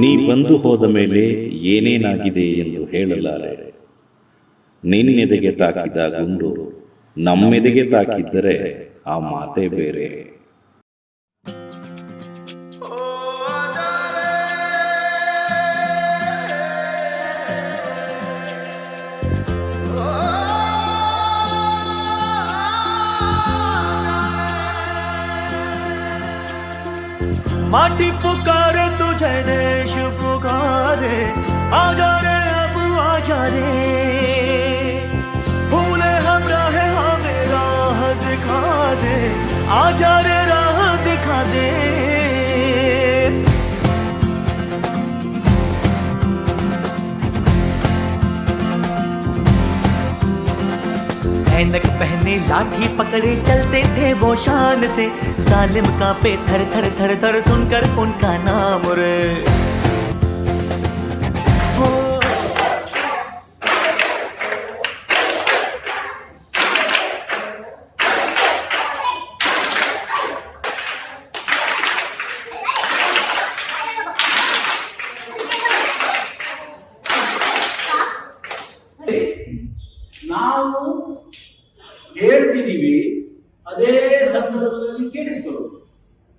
ನೀ ಬಂದು ಹೋದ ಮೇಲೆ ಏನೇನಾಗಿದೆ ಎಂದು ಹೇಳಲಾರೆ. ನಿನ್ನೆದೆಗೆ ತಾಕಿದ ಗುಂಡು ನಮ್ಮೆದೆಗೆ ತಾಕಿದ್ದರೆ ಆ ಮಾತೇ ಬೇರೆ. माटी पुकारे तुझे देश पुकारे आजा रे अब आजा रे भूले हम राह हमें राह दिखा दे आजा रे राह दिखा दे ऐनक पहने लाठी पकड़े चलते थे वो शान से। सालिम का पे थर थर थर थर सुनकर उनका नाम रे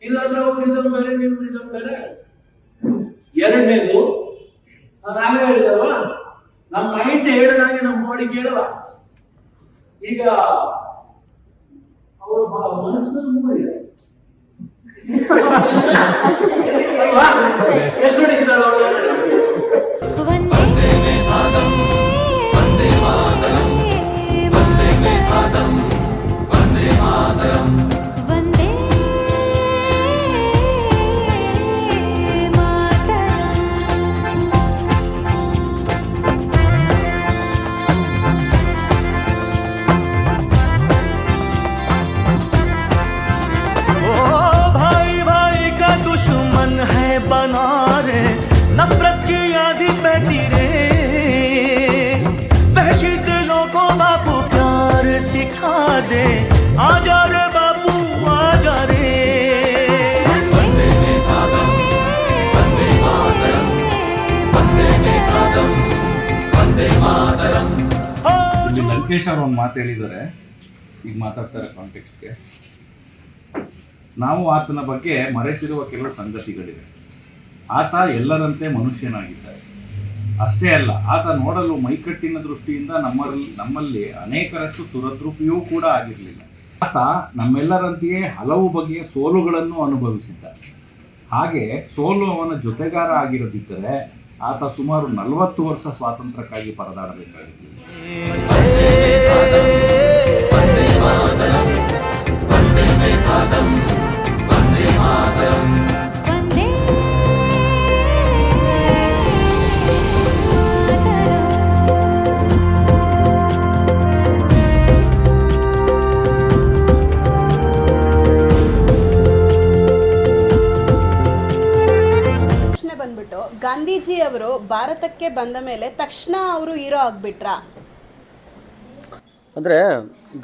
ಇಲ್ಲಾಂದ್ರೆ ಅವ್ರು ರಿಸಮ್ ಬೇರೆ, ನೀವು ರಿಸಮ್ ಬೇರೆ. ಎರಡನೇದು, ನಾನು ಆಗಲೇ ಹೇಳಿದಲ್ವಾ? ನಮ್ಮ ಮೈಂಡ್ ಹೇಳಿದಾಗೆ ನಮ್ಮ ಬಾಡಿ ಕೇಳಲ್ಲ ಈಗ ಅವರು ಮನಸ್ಸಿನಲ್ಲಿ ಅಲ್ವಾ? ಎಷ್ಟು आजा रे बापू आजा रे ओ ಇಲ್ಲಿ ಲಂಕೇಶ್ ಅವ್ರು ಒಂದು ಮಾತು ಹೇಳಿದ್ದಾರೆ ಈಗ ಮಾತಾಡ್ತಾರೆ ಕಾಂಟೆಕ್ಸ್ಟ್ಗೆ ನಾವು ಆತನ ಬಗ್ಗೆ ಮರೆತಿರುವ ಕೆಲವು ಸಂಗತಿಗಳಿವೆ ಆತ ಎಲ್ಲರಂತೆ ಮನುಷ್ಯನಾಗಿದ್ದಾರೆ ಅಷ್ಟೇ ಅಲ್ಲ ಆತ ನೋಡಲು ಮೈಕಟ್ಟಿನ ದೃಷ್ಟಿಯಿಂದ ನಮ್ಮಲ್ಲಿ ನಮ್ಮಲ್ಲಿ ಅನೇಕರಷ್ಟು ಸುರದ್ರೂಪಿಯೂ ಕೂಡ ಆಗಿರಲಿಲ್ಲ ಆತ ನಮ್ಮೆಲ್ಲರಂತೆಯೇ ಹಲವು ಬಗೆಯ ಸೋಲುಗಳನ್ನು ಅನುಭವಿಸಿದ್ದ. ಹಾಗೆ ಸೋಲು ಅವನ ಜೊತೆಗಾರ ಆಗಿರದಿದ್ದರೆ ಆತ ಸುಮಾರು ನಲವತ್ತು ವರ್ಷ ಸ್ವಾತಂತ್ರ್ಯಕ್ಕಾಗಿ ಪರದಾಡಬೇಕಾಗಿತ್ತು. ಗಾಂಧೀಜಿ ಅವರು ಭಾರತಕ್ಕೆ ಬಂದ ಮೇಲೆ ತಕ್ಷಣ ಅವರು ಹೀರೋ ಆಗ್ಬಿಟ್ರಾ? ಅಂದರೆ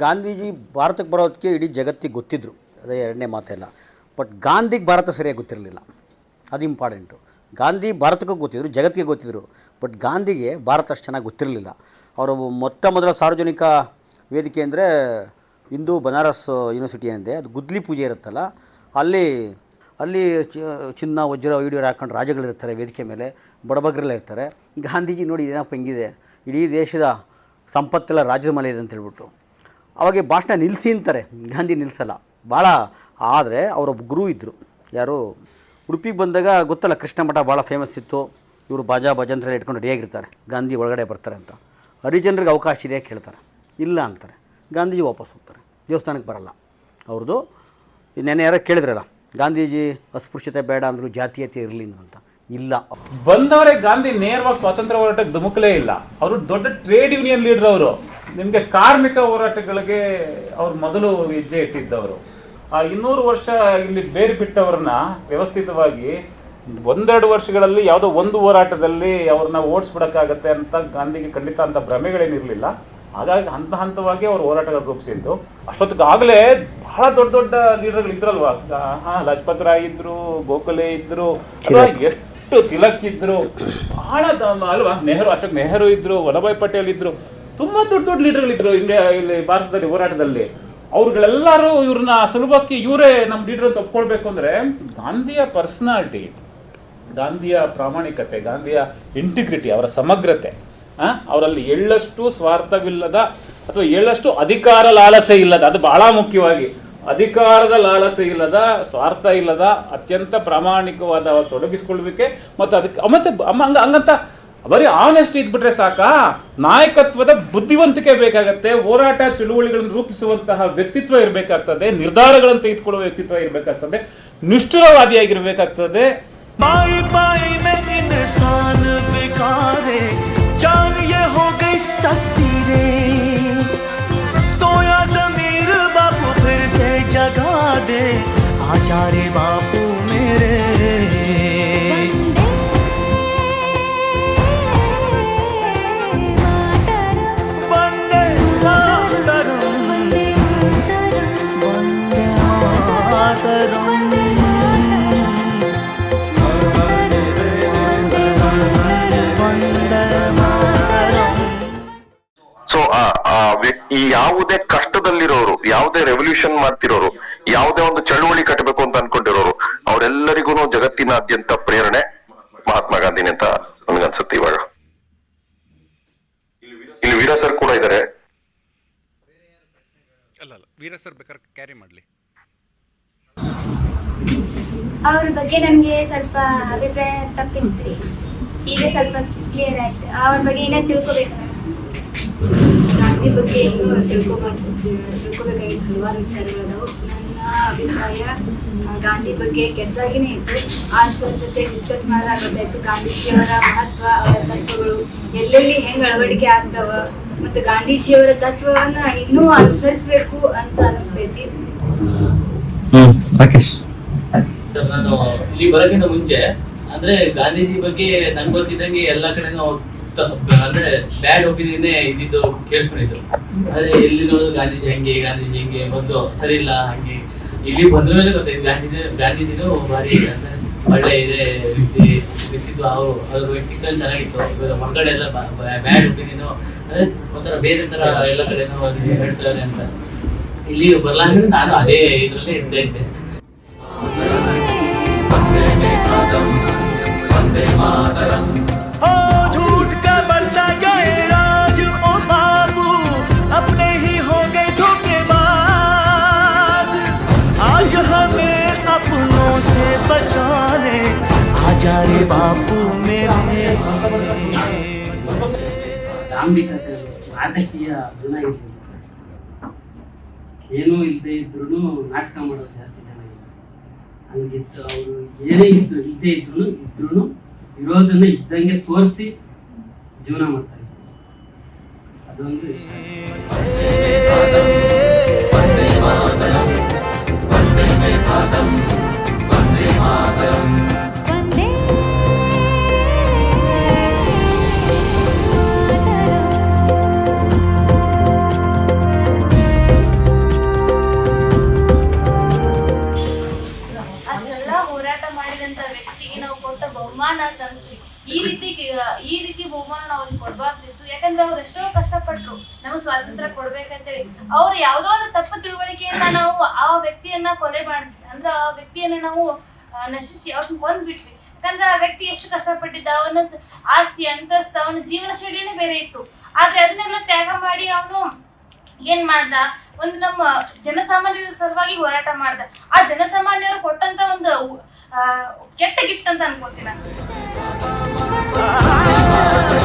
ಗಾಂಧೀಜಿ ಭಾರತಕ್ಕೆ ಬರೋದಕ್ಕೆ ಇಡೀ ಜಗತ್ತಿಗೆ ಗೊತ್ತಿದ್ದರು ಅದೇ ಎರಡನೇ ಮಾತೆಲ್ಲ. ಬಟ್ ಗಾಂಧಿಗೆ ಭಾರತ ಸರಿಯಾಗಿ ಗೊತ್ತಿರಲಿಲ್ಲ. ಅದು ಇಂಪಾರ್ಟೆಂಟು ಗಾಂಧಿ ಭಾರತಕ್ಕೂ ಗೊತ್ತಿದ್ರು, ಜಗತ್ತಿಗೆ ಗೊತ್ತಿದ್ದರು ಬಟ್ ಗಾಂಧಿಗೆ ಭಾರತ ಅಷ್ಟು ಚೆನ್ನಾಗಿ ಗೊತ್ತಿರಲಿಲ್ಲ. ಅವರು ಮೊತ್ತ ಮೊದಲ ಸಾರ್ವಜನಿಕ ವೇದಿಕೆ ಅಂದರೆ ಹಿಂದೂ, ಬನಾರಸ್ ಯೂನಿವರ್ಸಿಟಿ ಏನಿದೆ ಅದು ಗುದ್ಲಿ ಪೂಜೆ ಇರುತ್ತಲ್ಲ, ಅಲ್ಲಿ ಅಲ್ಲಿ ಚಿನ್ನ, ವಜ್ರ ವೈಡೂರು ಹಾಕೊಂಡು ರಾಜಗಳಿರ್ತಾರೆ ವೇದಿಕೆ ಮೇಲೆ. ಬಡಬಗ್ರೆಲ್ಲ ಇರ್ತಾರೆ. ಗಾಂಧೀಜಿ ನೋಡಿ ಏನಪ್ಪ ಹೆಂಗಿದೆ? ಇಡೀ ದೇಶದ ಸಂಪತ್ತೆಲ್ಲ ರಾಜರ ಮನೆ ಇದೆ ಅಂತ ಹೇಳ್ಬಿಟ್ಟು ಅವಾಗ ಭಾಷಣ ನಿಲ್ಲಿಸಿ ಅಂತಾರೆ. ಗಾಂಧಿ ನಿಲ್ಲಿಸಲ್ಲ ಭಾಳ, ಆದರೆ ಅವರೊಬ್ಬ ಗುರು ಇದ್ದರು ಯಾರು? ಉಡುಪಿಗೆ ಬಂದಾಗ ಗೊತ್ತಲ್ಲ, ಕೃಷ್ಣ ಮಠ ಭಾಳ ಫೇಮಸ್ ಇತ್ತು. ಇವರು ಬಾಜಾ ಭಜಂತ್ರ ಇಟ್ಕೊಂಡು ರೆಡಿಯಾಗಿರ್ತಾರೆ. ಗಾಂಧಿ ಒಳಗಡೆ ಬರ್ತಾರೆ ಅಂತ. ಹರಿಜನರಿಗೆ ಅವಕಾಶ ಇದೆ ಕೇಳ್ತಾರೆ. ಇಲ್ಲ ಅಂತಾರೆ. ಗಾಂಧೀಜಿ ವಾಪಸ್ ಹೋಗ್ತಾರೆ. ದೇವಸ್ಥಾನಕ್ಕೆ ಬರಲ್ಲ. ಅವ್ರದ್ದು ನೆನೆ ಯಾರೋ ಕೇಳಿದ್ರಲ್ಲ ಗಾಂಧೀಜಿ ಅಸ್ಪೃಶ್ಯತೆ ಬೇಡ ಅಂದರು ಜಾತೀಯತೆ ಇರಲಿಲ್ಲ ಅಂತ. ಇಲ್ಲ. ಬಂದವರೇ ಗಾಂಧಿ ನೇರವಾಗಿ ಸ್ವಾತಂತ್ರ್ಯ ಹೋರಾಟಕ್ಕೆ ಧುಮುಕಲೇ ಇಲ್ಲ. ಅವರು ದೊಡ್ಡ ಟ್ರೇಡ್ ಯೂನಿಯನ್ ಲೀಡರ್ ಅವರು. ನಿಮಗೆ ಕಾರ್ಮಿಕ ಹೋರಾಟಗಳಿಗೆ ಅವ್ರು ಮೊದಲು ಹೆಜ್ಜೆ ಇಟ್ಟಿದ್ದವರು. ಆ ಇನ್ನೂರು ವರ್ಷ ಇಲ್ಲಿ ಬೇರೆ ಬಿಟ್ಟವ್ರನ್ನ ವ್ಯವಸ್ಥಿತವಾಗಿ ಒಂದೆರಡು ವರ್ಷಗಳಲ್ಲಿ ಯಾವುದೋ ಒಂದು ಹೋರಾಟದಲ್ಲಿ ಅವ್ರನ್ನ ಓಡಿಸ್ಬಿಡಕ್ಕಾಗತ್ತೆ ಅಂತ ಗಾಂಧಿಗೆ ಖಂಡಿತ ಅಂತ ಭ್ರಮೆಗಳೇನಿರಲಿಲ್ಲ. ಹಾಗಾಗಿ ಹಂತ ಹಂತವಾಗಿ ಅವ್ರು ಹೋರಾಟಗಳು ರೂಪಿಸಿದ್ದು ಅಷ್ಟೊತ್ತಿಗಾಗಲೇ ಬಹಳ ದೊಡ್ಡ ದೊಡ್ಡ ಲೀಡರ್ಗಳು ಇದ್ರಲ್ವಾ? ಹಾ ಲಜಪತ್ ರಾಯ್ ಇದ್ರು ಗೋಖಲೆ ಇದ್ರು ಎಷ್ಟು ತಿಲಕ್ ಇದ್ರು? ಬಹಳ ಅಲ್ವಾ? ನೆಹರು ಅಷ್ಟೊಂದು ನೆಹರು ಇದ್ರು ವಲ್ಲಭಾಯ್ ಪಟೇಲ್ ಇದ್ರು. ತುಂಬಾ ದೊಡ್ಡ ದೊಡ್ಡ ಲೀಡರ್ಗಳಿದ್ರು ಇಂಡಿಯಾ ಇಲ್ಲಿ ಭಾರತದಲ್ಲಿ ಹೋರಾಟದಲ್ಲಿ. ಅವ್ರುಗಳೆಲ್ಲರೂ ಇವ್ರನ್ನ ಸುಲಭಕ್ಕೆ ಇವರೇ ನಮ್ಮ ಲೀಡರ್ ಅಂತ ಒಪ್ಕೊಳ್ಬೇಕು ಅಂದ್ರೆ ಗಾಂಧಿಯ ಪರ್ಸನಾಲಿಟಿ ಗಾಂಧಿಯ ಪ್ರಾಮಾಣಿಕತೆ ಗಾಂಧಿಯ ಇಂಟಿಗ್ರಿಟಿ ಅವರ ಸಮಗ್ರತೆ. ಅವರಲ್ಲಿ ಎಳ್ಳಷ್ಟು ಸ್ವಾರ್ಥವಿಲ್ಲದ ಅಥವಾ ಎಳ್ಳಷ್ಟು ಅಧಿಕಾರ ಲಾಲಸೆ ಇಲ್ಲದ, ಅದು ಬಹಳ ಮುಖ್ಯವಾಗಿ ಅಧಿಕಾರದ ಲಾಲಸೆ ಇಲ್ಲದ, ಸ್ವಾರ್ಥ ಇಲ್ಲದ, ಅತ್ಯಂತ ಪ್ರಾಮಾಣಿಕವಾದ ತೊಡಗಿಸಿಕೊಳ್ಳುವಿಕೆ ಮತ್ತು ಅದಕ್ಕೆ ಮತ್ತೆ ಅಮ್ಮ, ಹಂಗ, ಹಂಗಂತ ಬರೀ ಆನೆಸ್ಟ್ ಇದ್ಬಿಟ್ರೆ ಸಾಕಾ? ನಾಯಕತ್ವದ ಬುದ್ಧಿವಂತಿಕೆ ಬೇಕಾಗತ್ತೆ, ಹೋರಾಟ ಚಳುವಳಿಗಳನ್ನು ರೂಪಿಸುವಂತಹ ವ್ಯಕ್ತಿತ್ವ ಇರಬೇಕಾಗ್ತದೆ, ನಿರ್ಧಾರಗಳನ್ನು ತೆಗೆದುಕೊಳ್ಳುವ ವ್ಯಕ್ತಿತ್ವ ಇರಬೇಕಾಗ್ತದೆ, ನಿಷ್ಠುರವಾದಿಯಾಗಿರ್ಬೇಕಾಗ್ತದೆ. जान ये हो गई सस्ती रे। सोया जमीर बापू फिर से जगा दे। आचार्य बापू ಆ ವ್ಯಕ್ತಿ ಯಾವುದೇ ಕಷ್ಟದಲ್ಲಿರೋರು ಯಾವುದೇ ರೆವಲ್ಯೂಷನ್ ಮಾಡ್ತಿರೋರು ಯಾವುದೇ ಒಂದು ಚಳುವಳಿ ಕಟ್ಟಬೇಕು ಅಂತ ಅನ್ಕೊಂಡಿರೋರು ಅವರೆಲ್ಲರಿಗೂ ಜಗತ್ತಿನಾದ್ಯಂತ ಪ್ರೇರಣೆ ಮಹಾತ್ಮ ಗಾಂಧಿ ಅಂತ ಅನ್ಸುತ್ತೆ ಇವಾಗ. ಇಲ್ಲಿ ವೀರ ಸರ್ ಕೂಡ ಇದ್ದಾರೆ ಅಲ್ಲ ಅಲ್ಲ ವೀರ ಸರ್ ಬೇಕಾದ್ರೆ ಕ್ಯಾರಿ ಮಾಡ್ಲಿ. ಅವ್ರ ಬಗ್ಗೆ ನನಗೆ ಸ್ವಲ್ಪ ಅಭಿಪ್ರಾಯ ತಪ್ಪಿತ್ರಿ. ಈಗ ಸ್ವಲ್ಪ ಕ್ಲಿಯರ್ ಆಯ್ತು. ಅವ್ರ ಬಗ್ಗೆ ತಿಳ್ಕೊಬೇಕು. ಗಾಂಧಿ ಬಗ್ಗೆ ಇನ್ನೂ ತಿಳ್ಕೊಬಾರ್ದು ತಿಳ್ಕೊಬೇಕಾಗಿದ್ದ ಹಲವಾರು ವಿಚಾರಗಳದಾವು. ನನ್ನ ಅಭಿಪ್ರಾಯ ಗಾಂಧಿ ಬಗ್ಗೆ ಕೆಟ್ಟದಾಗಿನೇ ಇತ್ತು. ಆ ಸರ್ ಜೊತೆ ಡಿಸ್ಕಸ್ ಮಾಡಿದಾಗ ಗೊತ್ತಾಯ್ತು ಗಾಂಧೀಜಿಯವರ ಮಹತ್ವ ಅವರ ತತ್ವಗಳು ಎಲ್ಲೆಲ್ಲಿ ಹೆಂಗ್ ಅಳವಡಿಕೆ ಆಗ್ತಾವ ಮತ್ತೆ ಗಾಂಧೀಜಿಯವರ ತತ್ವವನ್ನ ಇನ್ನೂ ಅನುಸರಿಸಬೇಕು ಅಂತ ಅನಿಸ್ತೈತಿ ಸರ್ ನಾನು ಇಲ್ಲಿ ಬರೋಕ್ಕಿಂತ ಮುಂಚೆ ಅಂದ್ರೆ ಗಾಂಧೀಜಿ ಬಗ್ಗೆ ನಂಗೆ ಗೊತ್ತಿದ್ದಂಗೆ ಎಲ್ಲಾ ಕಡೆನೂ ಅಂದ್ರೆ ಬ್ಯಾಡ್ ಒಪಿನಿಯನ್ ಇದ್ದಿದ್ದು ಕೇಳಿಸ್ಕೊಂಡಿದ್ರು. ಆದ್ರೆ ಎಲ್ಲಿ ನೋಡಿದ್ರು ಗಾಂಧೀಜಿ ಹಂಗೆ ಗಾಂಧೀಜಿ ಹಂಗೆ ಮೊದಲು ಸರಿ ಇಲ್ಲ, ಹಂಗೆ. ಇಲ್ಲಿ ಬಂದ ಮೇಲೆ ಗೊತ್ತಾಯ್ತು, ಗಾಂಧೀಜಿ ಗಾಂಧೀಜಿನೂ ಭಾರಿ ಒಳ್ಳೆ ಇದೆ, ವ್ಯಕ್ತಿ, ವ್ಯಕ್ತಿತ್ವ, ಅವರು, ಅವ್ರ ವ್ಯಕ್ತಿತ್ವ ಚೆನ್ನಾಗಿತ್ತು. ಹೊರಗಡೆ ಎಲ್ಲ ಬ್ಯಾಡ್ ಒಪಿನಿಯನ್ ಒಂಥರ ಬೇರೆ ತರ ಎಲ್ಲ ಕಡೆನೂ ಹೇಳ್ತಾರೆ ಅಂತ. ಇಲ್ಲಿ ಬರ್ಲಾಂದ್ರೆ ನಾನು ಅದೇ ಇದ್ರಲ್ಲಿ ಇರ್ತಾ ಇದ್ದೆ. ओ ಬಾಪು ಮೇರೆ ನಾಟಕೀಯ ಗುಣ ಇರ್ಬೋದು ಏನೂ ಇಲ್ಲದೆ ಇದ್ರೂ ನಾಟಕ ಮಾಡೋದು ಜಾಸ್ತಿ ಚೆನ್ನಾಗಿದೆ ಹಂಗಿತ್ತು ಅವರು ಏನೇ ಇತ್ತು ಇಲ್ಲದೆ ಇದ್ರೂ ಇದ್ರೂ ಇರೋದನ್ನ ಇದ್ದಂಗೆ ತೋರಿಸಿ ಜೀವನ ಮಾಡ್ತಾ ಇದ್ರು ಅದೊಂದು ಇಷ್ಟ. ಬಹುಮಾನ ಅವ್ರಿಗೆ ಕೊಡಬಾರ್ದಿತ್ತು. ಯಾಕಂದ್ರೆ ಅವ್ರು ಎಷ್ಟೋ ಕಷ್ಟಪಟ್ರು. ನಮಗೆ ಸ್ವಾತಂತ್ರ್ಯ ಕೊಡ್ಬೇಕಂತೇಳಿ. ಅವ್ರು ಯಾವುದೋ ಒಂದು ತಪ್ಪು ತಿಳುವಳಿಕೆಯನ್ನ ನಾವು ಆ ವ್ಯಕ್ತಿಯನ್ನ ಕೊಲೆ ಮಾಡಿದ್ವಿ ಅಂದ್ರೆ ಆ ವ್ಯಕ್ತಿಯನ್ನ ನಾವು ನಶಿಸಿ ಅವ್ರನ್ನ ಕೊಂದ್ಬಿಟ್ವಿ. ಯಾಕಂದ್ರೆ ಆ ವ್ಯಕ್ತಿ ಎಷ್ಟು ಕಷ್ಟಪಟ್ಟಿದ್ದ, ಅವನ ಆಸ್ತಿ, ಅಂತಸ್ತ, ಅವನ ಜೀವನ ಶೈಲಿನೇ ಬೇರೆ ಇತ್ತು. ಆದ್ರೆ ಅದನ್ನೆಲ್ಲ ತ್ಯಾಗ ಮಾಡಿ ಅವನು ಏನ್ ಮಾಡ್ದ? ಒಂದು ನಮ್ಮ ಜನಸಾಮಾನ್ಯರ ಸಲುವಾಗಿ ಹೋರಾಟ ಮಾಡ್ದ. ಆ ಜನಸಾಮಾನ್ಯರು ಕೊಟ್ಟಂತ ಒಂದು ಕೆಟ್ಟ ಗಿಫ್ಟ್ ಅಂತ ಅನ್ಕೋತೀನಿ ನಾನು. Father.